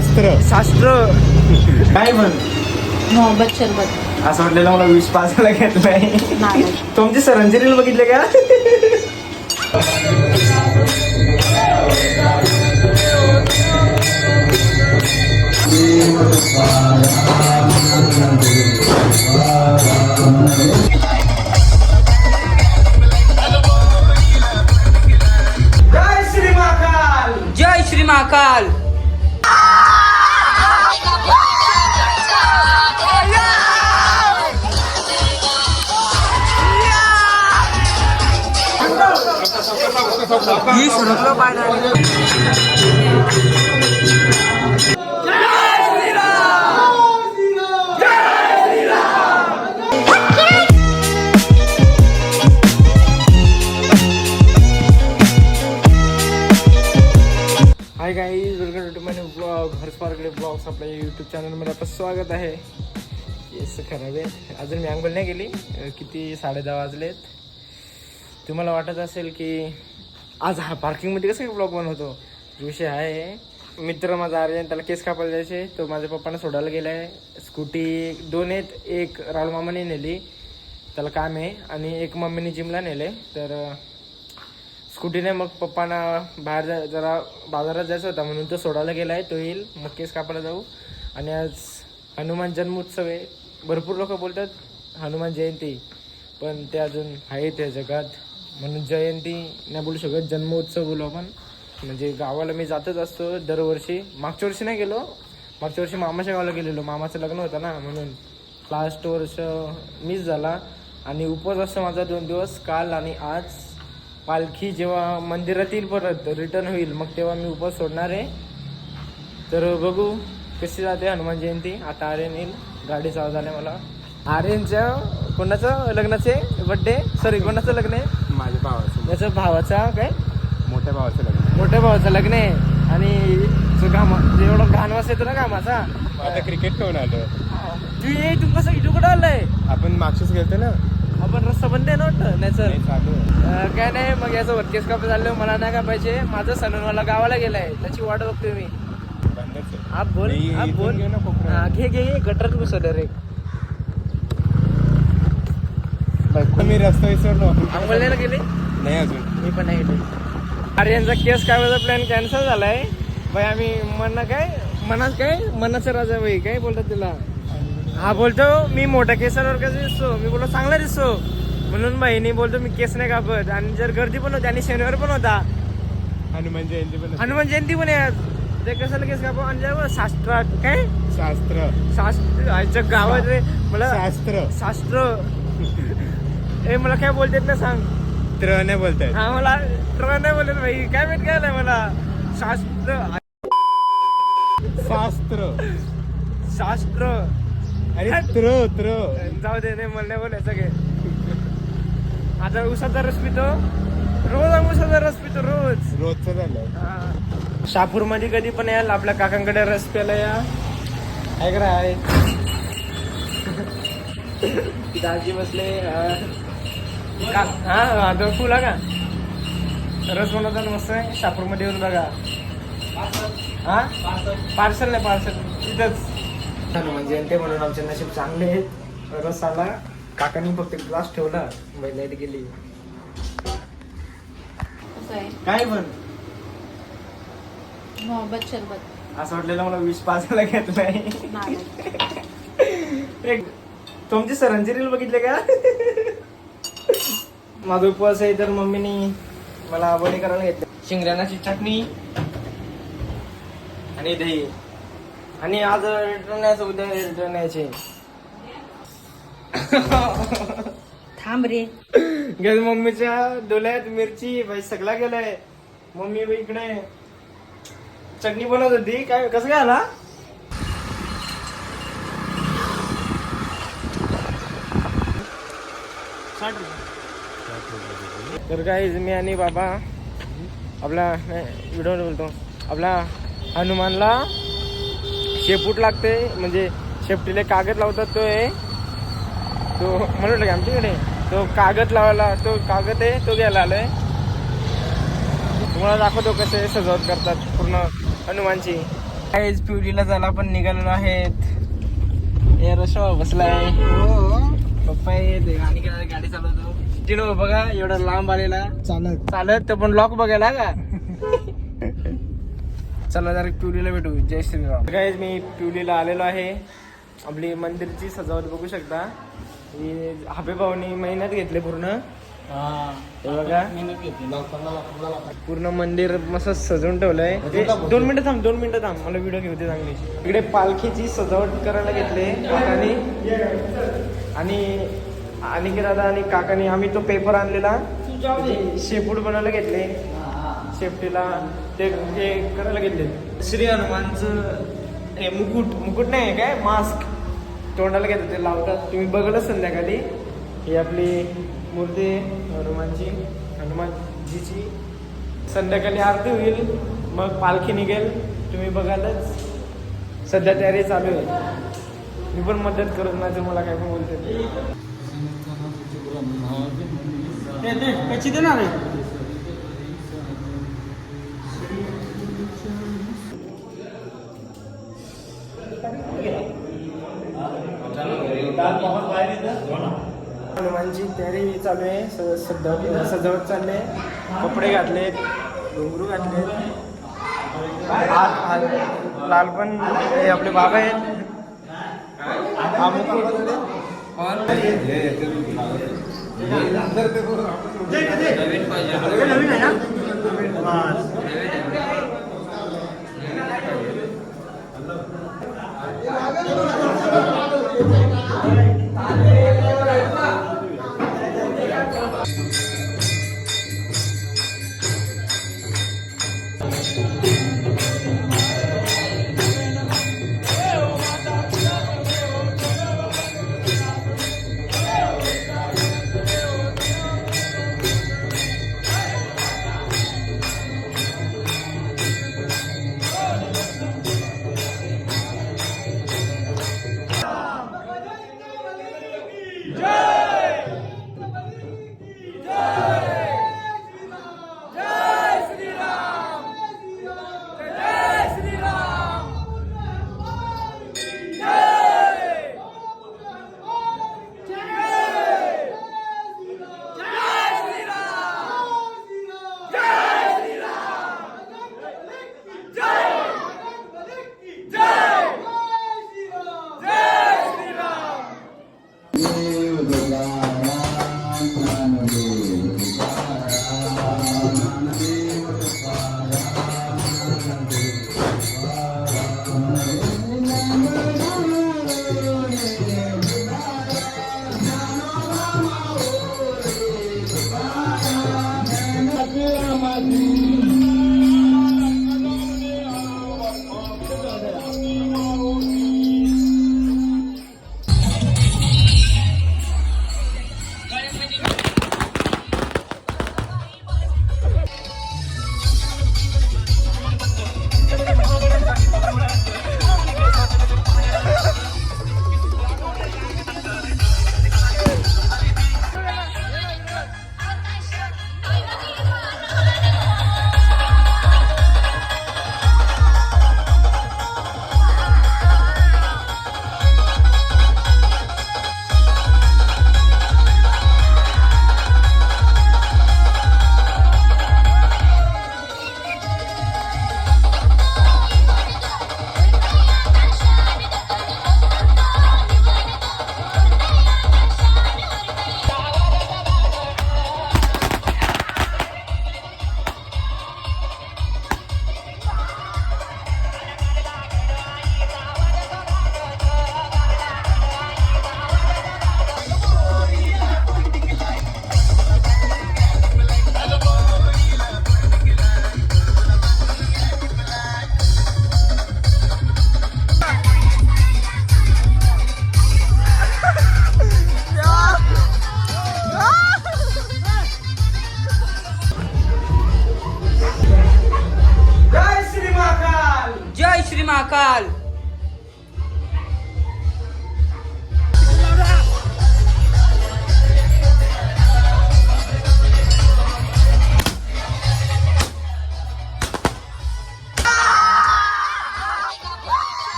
शास्त्र. शास्त्र. काय पण. मोहब्बत शरबत असं वाटलेलं मला वीस पाचला घेतलंय. नाही. तुमची सरांची रील बघितले का? जय श्री महाकाल. ही सरकलं पाहिजे हाय काही welcome to my blog Harsh Parkade blogs आपल्या यूट्यूब चॅनलमध्ये आपलं स्वागत आहे. येस खरं आहे. अजून मी अंघोळ नाही गेली किती साडे दहा वाजलेत. तुम्हाला वाटत असेल की आज हा पार्किंगमध्ये कसं काय ब्लॉग बनवतो? विषय आहे मित्र माझा आर्यन त्याला केस कापायला जायचे तो माझ्या पप्पाने सोडायला गेला आहे स्कूटी दोन आहेत एक राहुल मामाने नेली त्याला काम आहे आणि एक मम्मीने जिमला नेले तर स्कूटीने मग पप्पांना बाहेर जा जरा बाजारात जायचं होता म्हणून तो सोडायला गेला आहे तो येईल मग केस कापायला जाऊ. आणि आज हनुमान जन्मोत्सव आहे. भरपूर लोक बोलतात हनुमान जयंती. पण ते अजून आहे त्या जगात. म्हणून जयंती नाही बोलू शकत जन्मोत्सव बोलू आपण. म्हणजे गावाला मी जातच असतो दरवर्षी. मागच्या वर्षी नाही गेलो. मागच्या वर्षी मामाच्या गावाला गेलेलो. मामाचं लग्न होतं ना म्हणून. लास्ट वर्ष मिस झाला. आणि उपवास असतो माझा दोन दिवस काल आणि आज. पालखी जेव्हा मंदिरात येईल परत रिटर्न होईल मग तेव्हा मी उपवास सोडणार आहे. तर बघू कशी जाते हनुमान जयंती. आता आर्यन येईल. गाडी चालू झाली मला. आर्यनच्या कोणाचं लग्नाचे बड्डे सॉरी कोणाचं लग्न आहे? माझ्या भावाचं. त्याचं भावाचा काय? मोठ्या भावाचं लग्न मोठ्या भावाचं लग्न आहे. आणि जो काम जे एवढं घाण वास येतो ना कामाचा आता क्रिकेट खेळून आलो तू ये तू कसं तू कुठं आलंय? आपण मागशीच गेलतो ना. आपण रस्ता बंद आहे ना वाटतं? नाही सर. अं, काय नाही मग याचं वरकेस काप झालं मला नाही का पाहिजे माझं सणून मला गावाला गेलाय. त्याची वाट बघतोय मी. आप बोल आप बोल. घे ना. हा, घे घे घे. गटरात घुसवलं रे. मी रस्ता विसरलो. अंबोल्याला गेले? नाही अजून. मी पण नाही गेले. अरे यांचा केस काढायचा प्लॅन कॅन्सल झालाय. बाई आम्ही मन काय? मनात काय? मनाचा राजा बाई काय बोलतात तिला? हा बोलतो मी मोठ्या केसांवर कसं दिसतो? मी बोलतो चांगला दिसतो. म्हणून बहिणी बोलतो मी केस नाही कापत. आणि जर गर्दी पण होती आणि शनिवार पण होता. हनुमान जयंती पण. हनुमान जयंती पण आहे. ते कशाला केस कापू? आणि शास्त्रात काय? शास्त्र. शास्त्र गावात मला शास्त्र. शास्त्र. ए मला काय बोलतात ना सांग. त्र नाही बोलतायत. हा मला ट्र नाही बोलत भाई काय माहीत काय नाही मला? शास्त्र. शास्त्र. शास्त्र. अरे त्र त्र जाऊ दे नाही मला नाही बोलायचं सगळे आता उसाचा रस पितो. रोज उसाचा रस पितो रोज. रोजचं झालं शापूरमध्ये कधी पण याल आपल्या काकांकडे रस प्यायला या. ऐक रा आहे दाजी बसले हा हा तो फुला का? रस बनवतात मस्त आहे शापूरमध्ये येऊन बघा. हा? पार्सल नाही पार्सल. तिथंच हनुमान जयंती म्हणून आमचे नशीब चांगले आहेत. रस आला. काकांनी फक्त ग्लास ठेवला. लाइट गेली. काय पण. मोहब्बत शरबत. असं वाटलेलं मला वीस पाचला घेतलंय नाही. एक तुमची सरांची रील बघितले का? माझा उपवास आहे तर मम्मीनी मला आवडी करायला घेतलं. शिंगदाण्याची चटणी आणि दही. आणि आज रिटर्न यायचं उद्या रिटर्न यायचे. थांब रे. गेल मम्मीच्या डोल्यात मिरची भाई सगळा गेलाय मम्मी इकडे. चटणी बनवत होती. काय कसं काय आला? तर काय मी आणि बाबा आपला व्हिडिओ बोलतो. आपला हनुमानला शेपूट लागते म्हणजे शेपटीला कागद लावतात तो आहे तो म्हणून की आमच्याकडे. तो कागद लावायला तो कागद आहे तो घ्यायला आलाय. तुम्हाला दाखवतो कसे सजावट करतात पूर्ण हनुमानची. काहीच पिवलीला जायला आपण निघालेलो आहेत. ए रशो बसलाय. पप्पा येत आणि गाडी चालवतो. जिनो बघा एवढा लांब आलेला. चालत. चालत ते पण लॉक बघायला का? चला जरा पिवलीला भेटू. जय श्रीराम. काय मी पिवलीला आलेलो आहे. आपली मंदिरची सजावट बघू शकता. ही हापे भाऊनी मेहनत घेतली पूर्ण. हे बघा. पूर्ण मंदिर मस्त सजवून ठेवलंय. दोन मिनिटं थांब दोन मिनिटं थांब. मला व्हिडिओ घेऊ दे चांगली. इकडे पालखीची सजावट करायला घेतले आणि अनिकेत दादा आणि काकानी आम्ही तो पेपर आणलेला. शेपूट बनवायला घेतले. शेपटीला ते करायला घेतले. श्री हनुमानचं हे मुकुट मुकुट नाही काय? मास्क. तोंडाला घेतात ते लावतात. तुम्ही बघलच संध्याकाळी. ही आपली मूर्ती हनुमानची हनुमानजीची. संध्याकाळी आरती होईल. मग पालखी निघेल. तुम्ही बघालच. सध्या तयारी चालू आहे. मी पण मदत करत नाही तर मला काय पण बोलते. कशी देणार आहे. हनुमानची तयारी चालू आहे. स- सजावट सजावट चालले कपडे घातले घुंगरू घातले लाल पण हे आपले बाबा आहेत. हा मुकुट नवीन आहे ना?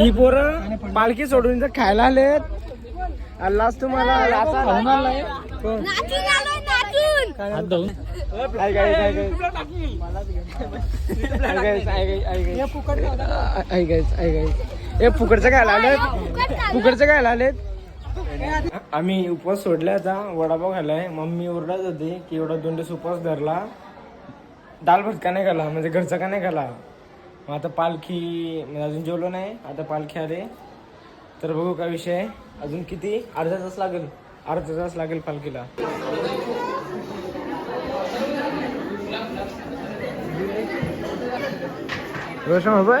ही पोरं पालखी सोडून इथं खायला आलेत. अल्लाच तुम्हाला ऐक. ए फुकटचं खायला आलेत? फुकटचं खायला आलेत? आम्ही उपवास सोडला आता. वडापाव खाल्लाय. मम्मी ओरडत होती की एवढा दोन दिवस उपवास धरला. दाल भात का नाही खाला म्हणजे घरचा का नाही खाला मग आता पालखी म्हणजे अजून जेवलो नाही. आता पालखी आले. तर बघू काय विषय आहे. अजून किती? अर्धा तास लागेल. अर्धा तास लागेल पालखीला. रोशन बघ.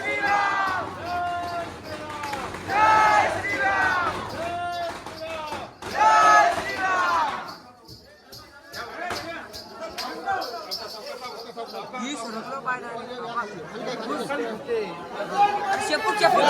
शेपूट शेपूट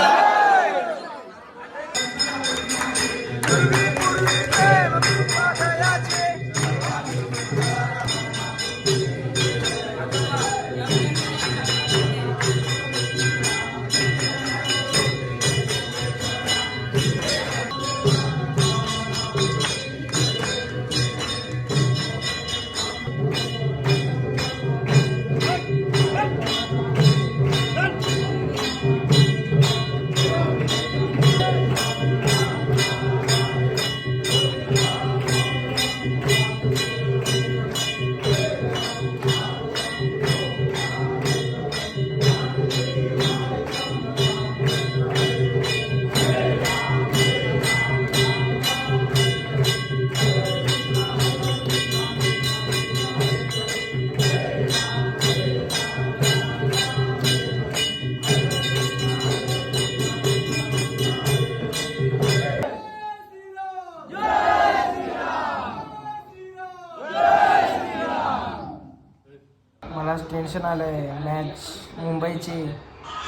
मला टेन्शन आलंय मॅच मुंबईची.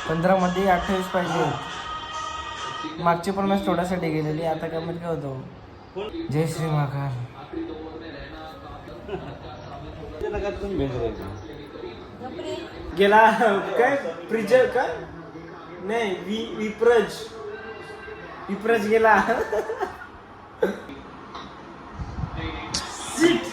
पंधरामध्ये अठ्ठावीस पाहिजे. मागची पण मॅच थोड्यासाठी गेलेली आता कमीत काय होतो. जय श्री महाकाल. गेला काय? प्रिज काय नाही वि विप्रज. विप्रज गेला. Shit!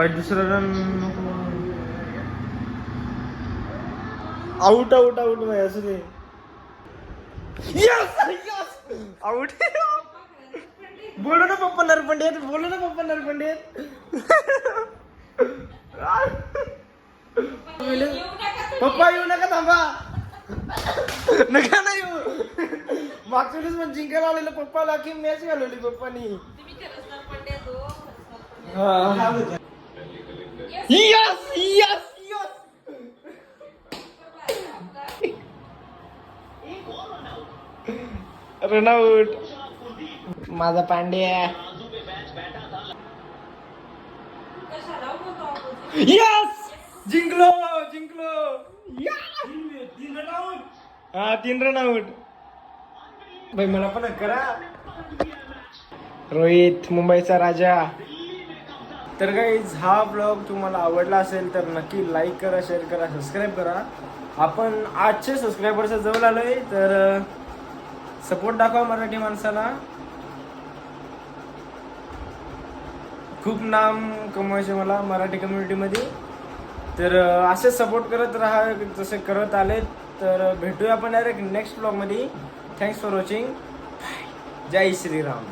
बाई दुसरं रन आउट आउट आउट बाई असू दे. आउट बोलू ना पप्पा नरपंडित बोलू ना पप्पा नरपंडित. पप्पा येऊ नका थांबा. नका नाही येऊ. मागच्या वेळेस पण जिंकायला आलेलं पप्पाला की मॅच घालवली पप्पानी. Yes, yes, yes. रनआउट माझा पांड्या. यस जिंकलो जिंकलो. हा तीन रन आउट भाई मला पण करा. रोहित मुंबईचा राजा. तर काही हा ब्लॉग तुम्हाला आवडला असेल तर नक्की लाईक करा शेअर करा सबस्क्राईब करा. आपण आजचे सबस्क्रायबर्सच्या जवळ आलो आहे तर सपोर्ट दाखवा मराठी माणसाला. खूप नाम कमवायचे मला मराठी कम्युनिटीमध्ये तर असे असेच सपोर्ट करत राहा जसे करत आले तर भेटूया आपण डायरेक्ट नेक्स्ट ब्लॉगमध्ये थँक्स फॉर वॉचिंग जय श्रीराम.